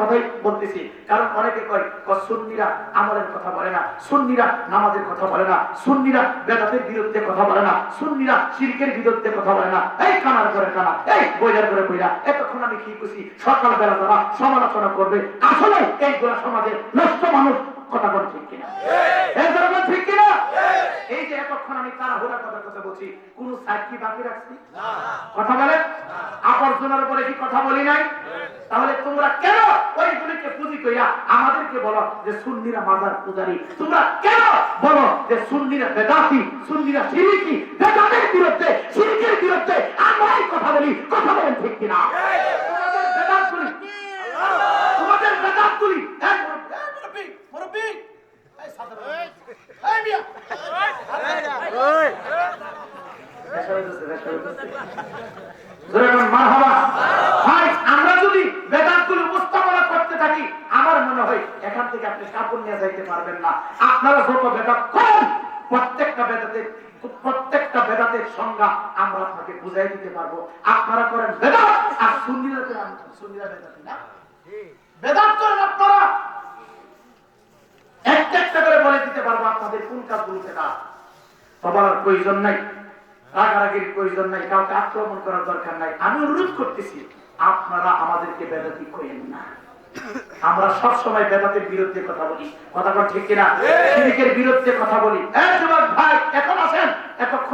কথাই বলতেছি। কারণ অনেকে কয় সুন্নিরা আমলের কথা বলে না, সুন্নিরা নামাজের কথা বলে না, সুন্নিরা বেদাতের বিরুদ্ধে কথা বলে না, সুন্নিরা শিরকের বিরুদ্ধে কথা বলে না। এই কানার করে কানা এই বইলার করে বইলা এতক্ষণ আমি কি খুশি সকাল বেলা তারা সমালোচনা করবে আসলে এইগুলা সমাজের নষ্ট মানুষ কথা বল ঠিক কিনা? ঠিক কিনা? এই যে এতক্ষণ আমি তারা হোলা কথা কথা বলছি কোন সাইড কি বাকি রাখছি? কথা বলে আবর্জনার উপরে কি কথা বলি নাই? তাহলে তোমরা কেন ওইগুলিকে পুঁজি কইরা আমাদেরকে বলো যে সুন্নিরা মাজার পূজারি? তোমরা কেন বলো যে সুন্নিরা বেদাতি সুন্নিরা শিরিকি বেদাতের বিরুদ্ধে শিরিকের বিরুদ্ধে আমরাই কথা বলি কথা বলেন ঠিক কিনা? তোমাদের বেদাতগুলি। তোমাদের বেদাতগুলি। এক মুরব্বি মুরব্বি এই সাদা এই মিয়া ভাই, আমরা যদি বেদান্তগুলো উপস্থাপনা করতে থাকি আমার মনে হয় এখান থেকে আপনি কাপড় নিয়ে যাইতে পারবেন না আপনারা যত বেদাত করেন প্রত্যেকটা বেদাতের প্রত্যেকটা বেদাতের সংজ্ঞা আমরা আপনাকে বুঝাই দিতে পারব আপনারা। করেন বেদাত আর সুন্নিরা করেন বেদাতি না বেদাত করেন আপনারা একটা করে পারব আপনাদের কোন কাজগুলোতে না। সবার প্রয়োজন নাই রাগারাগির প্রয়োজন নাই কাউকে আক্রমণ করার দরকার নাই। আমি অনুরোধ করতেছি আপনারা আমাদেরকে বেদাতি করেন না। আমরা সব সময় বেদাতের বিরুদ্ধে কথা বলি। কথা ঠিক কিনা? শিরিকের বিরুদ্ধে কথা বলি। ভাই এখন আসেন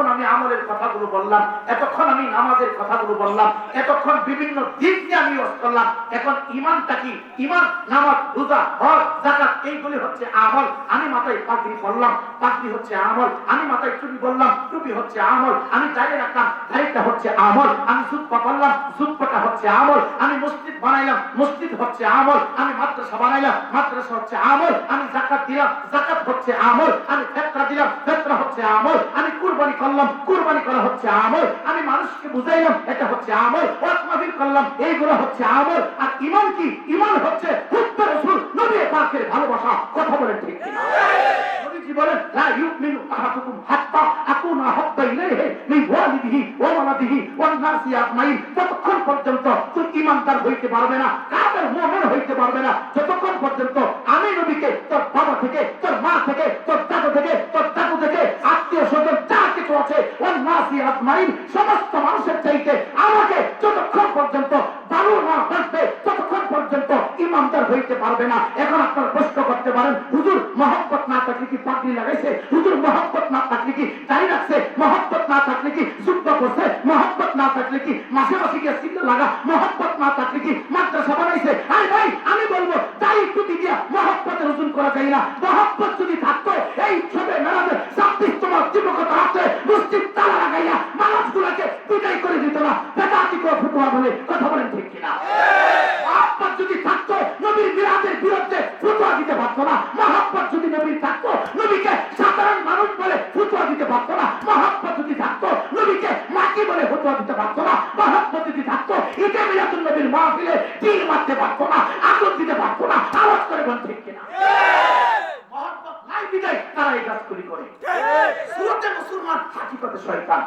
এতক্ষণ আমি আমলের কথাগুলো বললাম, এতক্ষণ আমি নামাজের কথাগুলো বললাম, এতক্ষণ বিভিন্ন দিক নিয়ে আমি ওয়াজ করলাম, এখন ইমানটা কি? ইমান নামাজ, রোজা, হজ, যাকাত, এইগুলি হচ্ছে আমল। আমি মাথায় পাগড়ি পরলাম, পাগড়ি হচ্ছে আমল। আমি মাথায় টুপি বললাম টুপি হচ্ছে আমল। আমি দাঁড়িয়ে রাখলাম দাঁড়িয়েটা হচ্ছে আমল। আমি জুব্বা করলাম জুব্বাটা হচ্ছে আমল। আমি মসজিদ বানাইলাম, মসজিদ হচ্ছে আমল। আমি মাদ্রাসা বানাইলাম, মাদ্রাসা হচ্ছে আমল। আমি জাকাত দিলাম জাকাত হচ্ছে আমল। আমি ফেতরা দিলাম, ফেতরা হচ্ছে আমল। আমি কুরবানি করলাম কুরবানি করা হচ্ছে আমল। আমি মানুষকে বুঝাইলাম, এটা হচ্ছে আমল। ওয়াজ মাহফিল করলাম, এইগুলো হচ্ছে আমল। আর ইমান কি? ইমান হচ্ছে রাসূল, নবী পাকের ভালোবাসা। কথা বলেন ঠিক কিনা? নবীজি বলেন, লা ইউমিনু আহাদুকুম হাত্তা আকুনা হাব্বা ইলাইহি মিন ওয়ালিদিহি ওয়া নাসি পর্যন্ত তুই ঈমানদার হইতে পারবে না কাফের মুমিন হইতে পারবে না, যতক্ষণ পর্যন্ত আমি নবীকে তোর বাবা থেকে তোর মা থেকে তোর দাদু থেকে তোর দাদু থেকে আত্মীয় স্বজন যা কিছু আছে ওয়ান আজমাইন সমস্ত মানুষের চাইতে আমাকে যতক্ষণ পর্যন্ত দারু না বাঁচবে ততক্ষণ পর্যন্ত ইমানদার হইতে পারবে না। এখন আপনারা প্রশ্ন করতে পারেন, হুজুর মহব্বত না থাকলে কি পাগড়ি লাগাইছে? হুজুর মহব্বত না থাকলে কি দাঁড়িয়ে রাখছে? মহব্বত না থাকলে কি যুদ্ধ করছে মহব্বত না থাকলে কি মাসে মাসে গিয়ে সিগন্যাল লাগা, মহব্বত না থাকলে কি মাদ্রাসা বানাইছে। আরে ভাই, আমি বলব দাড়ি টুপি দিয়া মহব্বতের ওজন করা যায় না। মহব্বত যদি থাকতো, এই ছবে মেলাতে ছাব্বিশতম যুবকতা আছে মসজিদ তালা লাগাইয়া মানুষগুলোকে বিদায় করে দিত না। বেদাতি করে ফুটুয়া বলে কথা বলেন ঠিক কিনা? যদি থাকতো, নবীর বিরুদ্ধে ফুটুয়া দিতে পারতো না। যদি নবীর থাকতো, নবীকে সাধারণ মানুষ বলে ফুটুয়া দিতে পারতো না। মহাব্বত যদি থাকতো, নবীকে মাটি বলে ফুটুয়া দিতে পারতো না মহাব্বত যদি থাকতো ইটা মিলাতুল নবীর মাহফিলে তীর মারতে পারতো না আগুন দিতে পারতো না আওয়াজ করে বল ঠিক কিনা? মহাব্বত নাই বিদায় তারা এই কাজগুলি করে। সুরতে মুসলমান হাকিকতে শয়তান।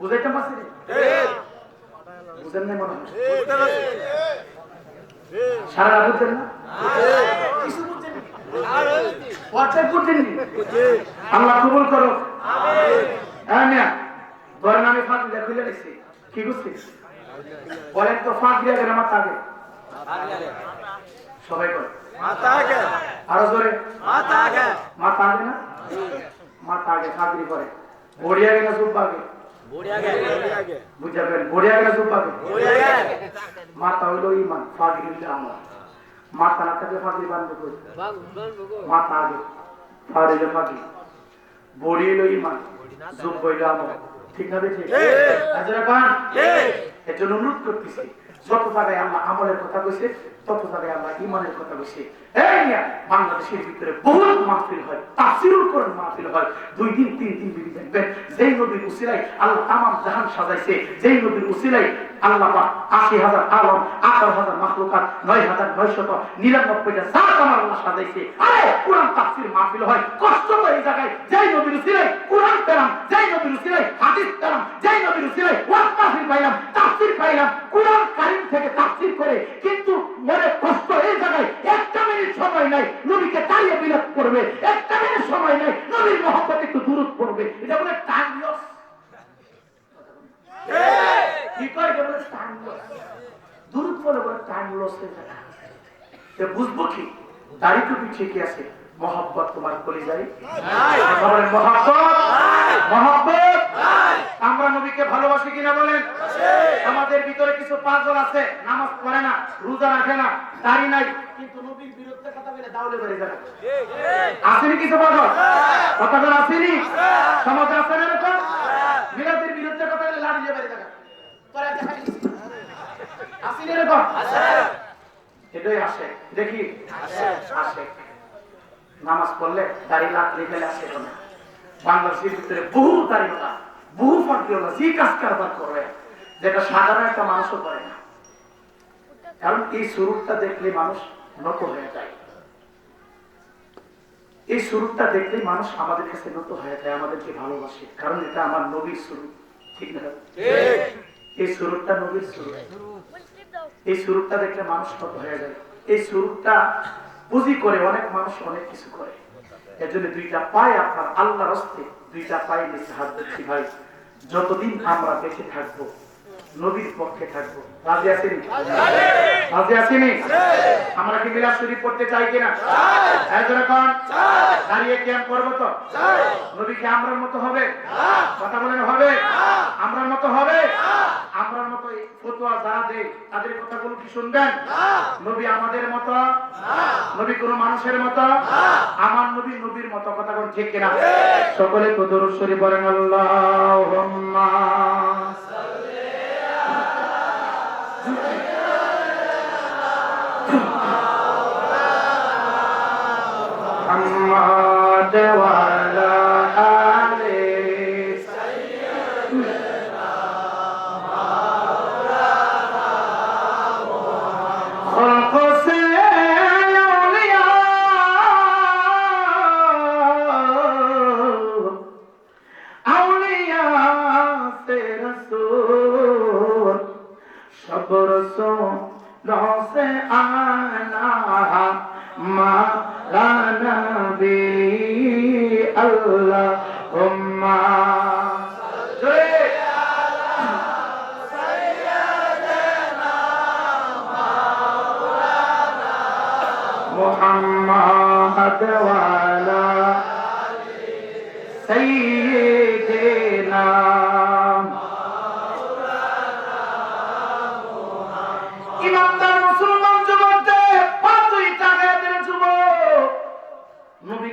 বুঝাইতে পারছি বুঝেন নাই মনে হয়? সারা রাত বুঝছেন না? কিছু হোয়াটসঅ্যাপ আল্লাহ কবুল করো। হ্যাঁ মিয়া। ধরেন আমি ফাঁক দিয়ে খুলে দিচ্ছি কি বুঝছি বলেন তো ফাঁক দিয়ে গেলে আমার তাকে সবাই করে আরও জোরে। মাথা আগে। না? মাথা আগে ফাঁকরি করে। বড়িয়া গেলে সুপ আগে। বুঝাবেন বড়িয়া গেলে। আগে। মাথা হইল ইমান ফাঁকরি হইল আমার মাথা না থাকলে ফাঁকরি বান্ধব মাথা আগে। ফাঁকরি বড়ি হইল ইমান জুব হইল ঠিক না বেশি অনুরোধ করতেছি। যত জায়গায় আমরা আমলের কথা কইছে। তত আমরা ইমানের কথা এই বাংলাদেশের ভিতরে বহুত মাহফিল হয়, তাফসিরুল কোরআন মাহফিল হয়। দুই দিন, তিন দিন বিবি দেখবেন, যেই নবীর উসিলাই আল্লাহ তামাম জাহান সাজাইছে, যেই নবীর উসিলাই আল্লাহ আশি হাজার আলম, আঠারো হাজার মাখলুকাত, নয় হাজার নয়শত নিরানব্বইটা জাত আমার আল্লাহ সাজাইছে। আরে, কোরআন তাফসির মাহফিল হয়, কষ্ট তো এই জায়গায়, যেই নবীর উসিলাই কোরআন পেলাম, যেই নবীর উসিলাই হাদিস পেলাম, যেই নবীর উসিলাই ওয়াজ মাহফিল পাইলাম, তাফসির পাইলাম, কোরআন কারিম থেকে তাফসির করে, কিন্তু মনে কষ্ট এই জায়গায় একটা মিনিট সময় নাই নবীকে তাড়িয়ে বিলাপ করবে। একটা মিনিট সময় নাই নবীর মহব্বত একটু দূরত করবে। এটা বলে টাইম লস বলে দূরত বলে বলে টাইম লস হয়ে সে বুঝব কি? দাড়ি টুপি ঠিকই আছে। মহব্বত তোমার কলি যাই মহব্বত। মহব্বত। আমরা নবীকে ভালোবাসি কিনা বলেন? আমাদের ভিতরে কিছু পাগল আছে নামাজ পড়ে না রোজা রাখে না দাড়ি নাই কিন্তু নবীর বিরুদ্ধে কথা বলে দাউলে বেড়ে যাবে। আসেনি কিছু পাগল কথা বলে আসেনি? সমাজে আছে না এরকম? বিরোধীর বিরুদ্ধে কথা বলে বেড়ে যাবে। আসেনি এরকম? এটাই আসে। দেখি। আসে। নামাজ পড়লে দাড়ি লাকড়ি ফেলে আসে বাংলাদেশের ভিতরে বহু দাড়িওয়ালা বহু ফাঁকিওয়ালা যে কাজ কারবার করে যেটা সাধারণ একটা মানুষও করে না। কারণ এই সুরুটটা দেখলে মানুষ নত হয়ে যায়। এই সুরুটটা দেখলে মানুষ আমাদের কাছে নত হয়ে যায় আমাদেরকে ভালোবাসে। কারণ এটা আমার নবীর সুরু ঠিক না? এই সুরুটটা নবীর সুরু এই সুরুটটা দেখলে মানুষ নত হয়ে যায়। এই সুরুটটা পুঁজি করে অনেক মানুষ অনেক কিছু করে। এর জন্য দুইটা পায়ে আপনার আল্লাহ রস্তে দুইটা পায়ে নিচে হাত দিচ্ছি ভাই। যতদিন আমরা বেঁচে থাকব নবীর পক্ষে থাকব। রাজি আসেনি রাজি আসেনি আমরা কি মিলাদ চাই কিনা? এখন দাঁড়িয়ে ক্যাম্প করব তো? আমরার মতো হবে? কথা বলেন, হবে? আমরার মতো হবে? আমরার মতো ফতোয়া যারা দেয়, তাদের কথাগুলো কি শুনবেন? নবী আমাদের মতো? নবী কোন মানুষের মতো? আমার নবী নবীর মতো কথা কোন ঠিক কিনা? সকলে তো বলেন আল্লাহুম্মা। দেওয়া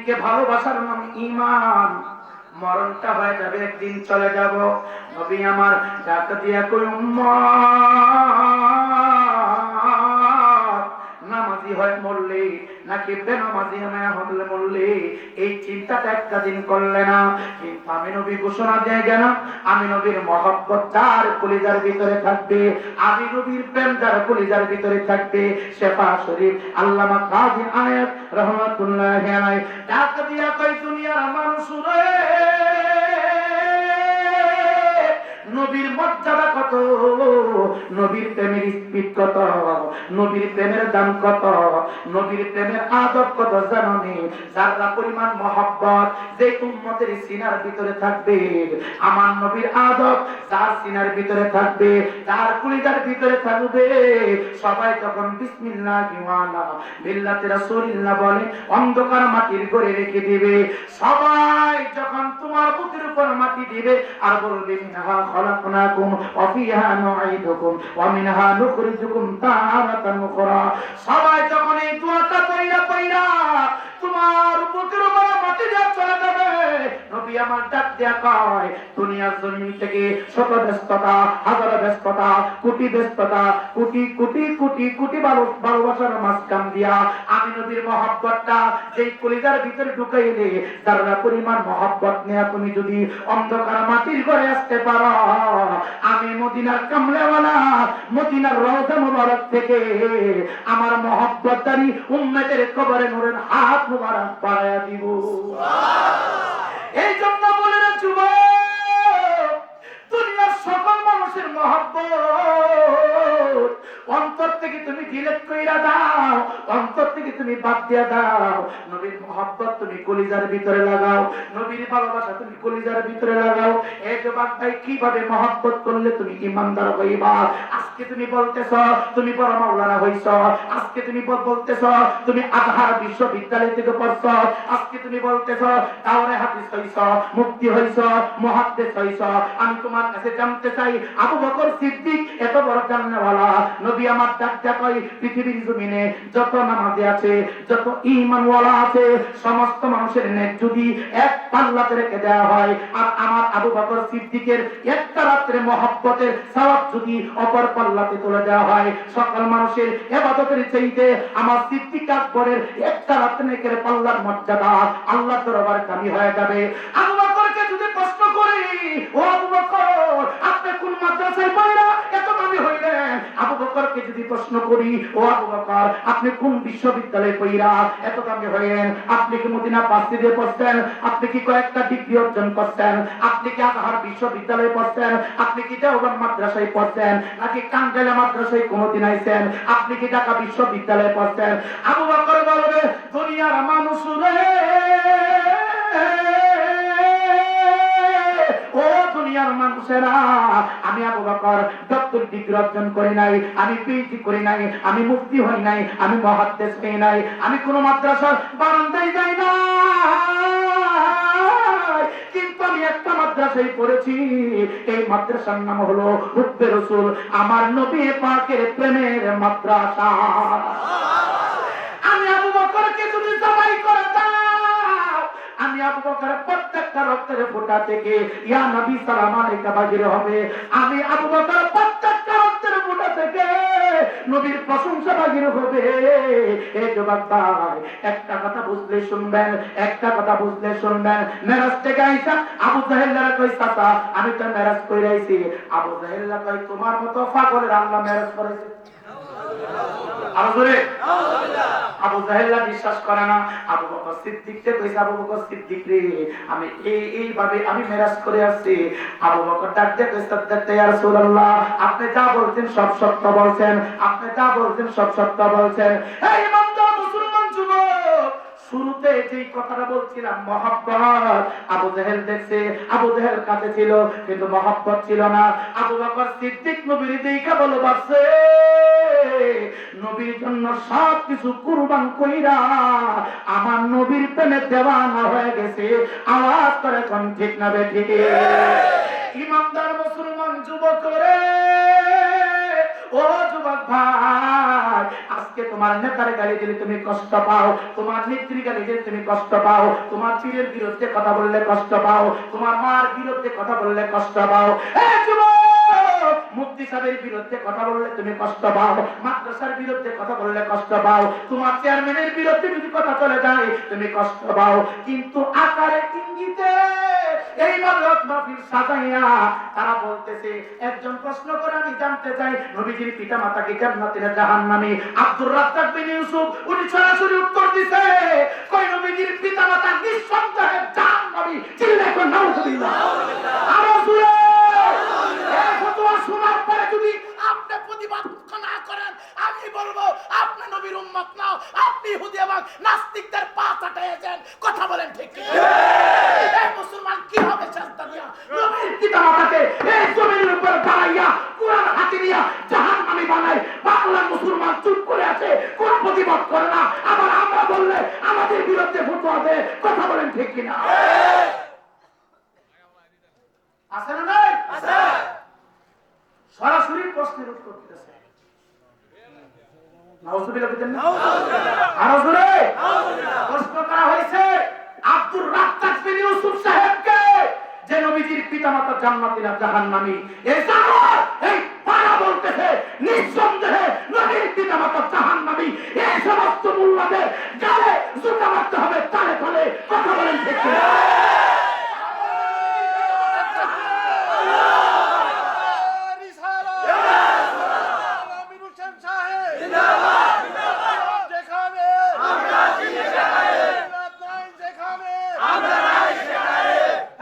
নবীকে ভালোবাসার নাম ইমান মরণটা হয়ে যাবে, একদিন চলে যাব। নবী আমার ডাক দিয়া কই নামাজি হয় মরলে নাকি বেনামাজি হয়ে হলে মরলে? এই চিন্তাটা একটা দিন করলে না। কিন্তু আমি নবী ঘোষণা দিয়ে গেল আমি নবীর মহব্বত যার কলিজার ভিতরে থাকবে। আমি নবীর প্রেম যার কলিজার ভিতরে থাকবে। শেফা শরীফ, আল্লামা কাজী আয়াত রহমাতুল্লাহ আলাই ডাক দিয়া কই দুনিয়ার মানুষ রে! নবীর মর্যাদা কত? নবীর প্রেমের স্পিড কত? নবীর প্রেমের দাম কত? নবীর প্রেমের আদব কত জানি যারা পরিমাণ মহব্বত যে উম্মতের সিনার ভিতরে থাকবে, আমার নবীর আদব, যার সিনার ভিতরে থাকবে, যার কুলিদার ভিতরে থাকবে, সবাই যখন বিসমিল্লাহ ওয়ালা মিল্লাতে রাসূলিল্লাহ বলে, অন্ধকার মাটির ঘরে রেখে দিবে। সবাই যখন তোমার বুকের উপর মাটি দিবে, আর বলবে মিনহা ফিহা নুঈদুকুম ওয়া মিনহা নুখরিজুকুম তারাতান উখরা সবাই যখন এই দোয়াটা পড়া পড়া তোমার বুকের উপর তুমি যদি অন্ধকার মাটির ঘরে আসতে পারো। আমি মদিনার কামলেওয়ালা, মদিনার রওজা থেকে আমার মহব্বতদারি উম্মতের কবরে নূরের হাত মুবারক দিব। এই জন্য বলে না যুব দুনিয়ার সকল মানুষের মহব্বত। অন্তর থেকে তুমি ডিলেট কইরা দাও, অন্তর থেকে তুমি বাদ দিয়া দাও। নবীর মোহাব্বত তুমি কলিজার ভিতরে লাগাও, নবীর ভালোবাসা তুমি কলিজার ভিতরে লাগাও। জবাব ভাই, কীভাবে মহব্বত করলে তুমি ইমানদার হইবা? আজকে তুমি বলতেছ, তুমি বড় মাওলানা হইছ। আজকে তুমি বল- বলতেছ, তুমি আজহার বিশ্ববিদ্যালয় থেকে পড়ছ। আজকে তুমি বলতেছ, তাওরে হাদিস হইছ মুক্তি হইছ, মুহাদ্দিস হইছ। আমি তোমার কাছে জানতে চাই, আবু বকর সিদ্দিক এত বড় জান্নাওয়ালা নবী আমার ডাক্তার কই পৃথিবীর জমিনে যত নামাজি আছে, যত ঈমানওয়ালা আছে, সমস্ত মানুষের নেক যদি এক পাল্লাতে রেখে দেওয়া হয়, আর আমার আবু বকর সিদ্দিকের একটা রাত্রে মহব্বতের সওয়াব যদি অপর পাল্লাতে তুলে দেওয়া হয়, সকল মানুষের এবাদতের চাইতে আমার সিদ্দিক আকবরের একটা রাত্রে নেকের পাল্লার মর্যাদা আল্লাহ দরবারে দামি হয়ে যাবে। আবু বকরকে যদি প্রশ্ন করি, ও আবু বকর, আপনি কোন মাদ্রাসায় পড়া বকরকে যদি প্রশ্ন করি, ও আবু বকর আপনি কোন বিশ্ববিদ্যালয়ে পড়া এত দামি হইলেন? আপনি কি মদিনা পার্সিতে পড়ছেন? আপনি কি কয়েকটা ডিগ্রি অর্জন করছেন? আপনি কি আজহার বিশ্ববিদ্যালয়ে পড়ছেন? আপনি কি দেওবন্দ মাদ্রাসায় পড়ছেন? নাকি কাঙ্গাইলা মাদ্রাসায় কোনোদিন আইছেন? আপনি কি ঢাকা বিশ্ববিদ্যালয়ে পড়ছেন? আবু বকর বলবে, দুনিয়ার মানুষ আমি আবু বকর ডক্টর ডিগ্রি অর্জন করি নাই, আমি পিএইচডি করি নাই, আমি মুফতি হই নাই, আমি নাই, আমি মাদ্রাসার বারান্দায় যাই না। কিন্তু আমি একটা মাদ্রাসায় পড়েছি, এই মাদ্রাসার নাম হলো হুব্বে রসুল, আমার নবী পাকের প্রেমের মাদ্রাসা। আমি আবু বকরকে যদি জবাই করে দাও, আমি আবু বকর প্রত্যেকটা রক্তের ফোঁটা থেকে ইয়া নবী সালাম আলাইকা বাজির হবে। আমি আবু বকর প্রত্যেকটা রক্তের ফোঁটা থেকে নবীর প্রশংসা বাজির হবে। এ জবাব ভাই, একটা কথা বুঝলে শুনবেন, একটা কথা বুঝলে শুনবেন। মেরাজ থেকে আইসা আবু জাহেল্লারা কই চাচা, আমি তো মেরাজ কইরা আইছি আবু জাহেল্লা কই তোমার মতো পাগলের আল্লাহ মেরাজ করেছে। আবু জাহেল্লা বিশ্বাস করে না। আবু বকর সিদ্দিককে কইছে, আবু বকর সিদ্দিক রে, আমি এই আমি মেরাজ করে আবু বকর কইছে ইয়া রাসূলুল্লাহ, আপনি যা বলছেন সব সত্য বলছেন, আপনি যা বলছেন সব সত্য বলছেন। এই মুসলমান শুরুতে যেই কথাটা বলছিলাম, মহাব্বত। আবু জাহেল দেখছে, আবু জাহেল কাছে ছিল, কিন্তু মহাব্বত ছিল না। আবু বকর সিদ্দিক নবীর দিকে ভালোবাসে। নবীর জন্য সব কিছু কুরবান কইরা আমার নবীর প্রেমে দেওয়ানা হয়ে গেছে। আওয়াজ করে কোন ঠিক না বেঠিক ইমানদার মুসলমান যুবক রে, ও যুবক ভাই, আজকে তোমার নেতার গালি দিলে তুমি কষ্ট পাও, তোমার নেত্রী গালি দিলে তুমি কষ্ট পাও, তোমার পীরের বিরুদ্ধে কথা বললে কষ্ট পাও, তোমার মার বিরুদ্ধে কথা বললে কষ্ট পাও। মুক্তি সাহেবের বিরুদ্ধে কথা বললে তুমি কষ্ট পাও, মাদ্রাসার বিরুদ্ধে কথা বললে কষ্ট পাও, তোমার চেয়ারম্যানের বিরুদ্ধে যদি কথা চলে যায়, তুমি কষ্ট পাও। কিন্তু আকারে ইঙ্গিতে সাজাইয়া তারা বলতেছে, একজন প্রশ্ন করে আমি জানতে চাই, নবীজির পিতা মাতা কি জান্নাতে না জাহান্নামে আব্দুর রাজ্জাক বিন ইউসুফ, উনি সরাসরি উত্তর দিছে। কই নবীজির পিতা মাতা নিঃসন্দেহে জাহান্নামী চিল্লায় কোন নাউজুবিল্লাহ আরও জোরে এই ফতোয়া শোনার পরে যদি আপনি প্রতিবাদ না করেন আমি বলব আপনি নবীর উম্মত না আপনি ইহুদি এবং নাস্তিকদের পা চাটাইয়েছেন কথা বলেন ঠিক কি না? এই মুসলমান কি হবে চেষ্টা দিয়া নবীর পিতা মাতাকে এই জমিনের উপর দাঁড়াইয়া কোরআন হাতে নিয়ে জাহান নামি বানায় বাংলার মুসলমান চুপ করে আছে কোন প্রতিবাদ করে না আবার আমরা বললে আমাদের বিরুদ্ধে ফটোয়া দেয় কথা বলেন ঠিক কিনা আছে না নাই? সরাসরি প্রশ্নের উত্তর দিতেছে নাউজুবিল্লাহ বলতেন না? আরও জোরে? প্রশ্ন করা হয়েছে আব্দুর রাজ্জাক বিন ইউসুফ সাহেবকে যে নবীজির পিতামাতা জান্নাতি না জাহান্নামী। এই জানোয়ার এই পাড়া বলতেছে নিঃসন্দেহে নবীর পিতামাতা জাহান্নামী। এই সমস্ত মুল্লাদের গালে জুতা মারতে হবে তালে তালে। কথা বলেন ঠিক কিনা?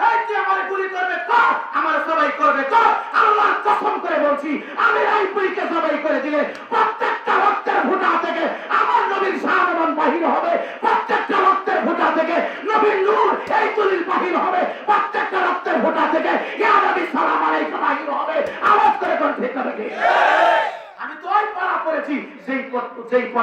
এই তুই আমার গুলি করবে কর আমার সবাই করবে কর আল্লাহ কসম করে বলছি আমি রাইপুরিকে সবাই করে করেছি যেই পর-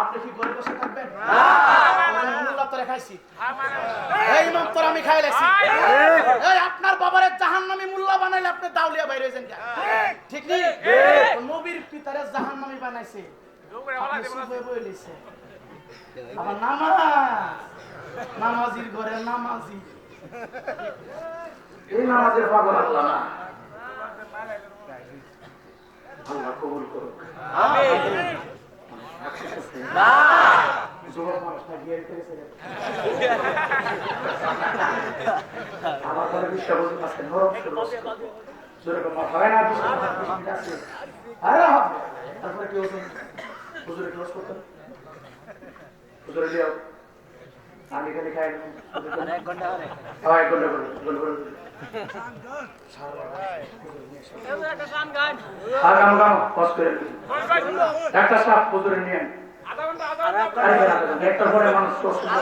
আপনি কি ঘরে বসে থাকবেন? মুল্লা তোরে খাইছি। এই মন্তর আমি এই আপনার বাবারে জাহান্নামী মুল্লা বানাইলে আপনি দাউলিয়া বাইরে কেন? ঠিক। নেই নবীর পিতারে জাহান্নামী বানাইছে। আবার নামাজ। নামাজির ঘরে নামাজি। এই নামাজের পাগল আল্লাহ না। আল্লাহ। কবুল করুক। যুবক আমার ঘরে বুঝতে পারছেন নরম মাথা হয় না, আছে। আরে তারপরে কি হতো? হুজুরে ক্লোজ করতেন। হুজুরে লিয়াও। আমি খালি খাই না। হ্যাঁ, এক ঘণ্টা দিন। একটা সাপ হুজুরে নিয়ে একটার পরে মানুষ তো অসুস্থ।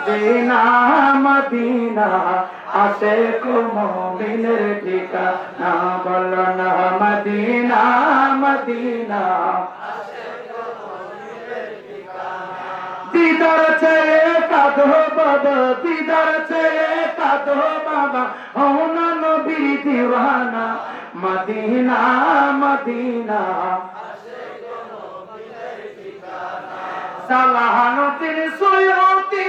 মদিনা মদিনা আসে কো মমিনের ঠিকানা বল না, মদিনা মদিনা। দিদার চেয়ে কাঁদো বাবা, দিদার চেয়ে কাঁদো বাবা হওনা নবী দিওয়ানা, মদিনা মদিনা। সালাহানুদ্দিন সুয়ুতি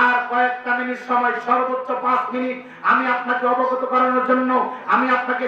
আর কয়েকটা মিনিট সময় সর্বোচ্চ পাঁচ মিনিট আমি আপনাকে অবগত করানোর জন্য আমি আপনাকে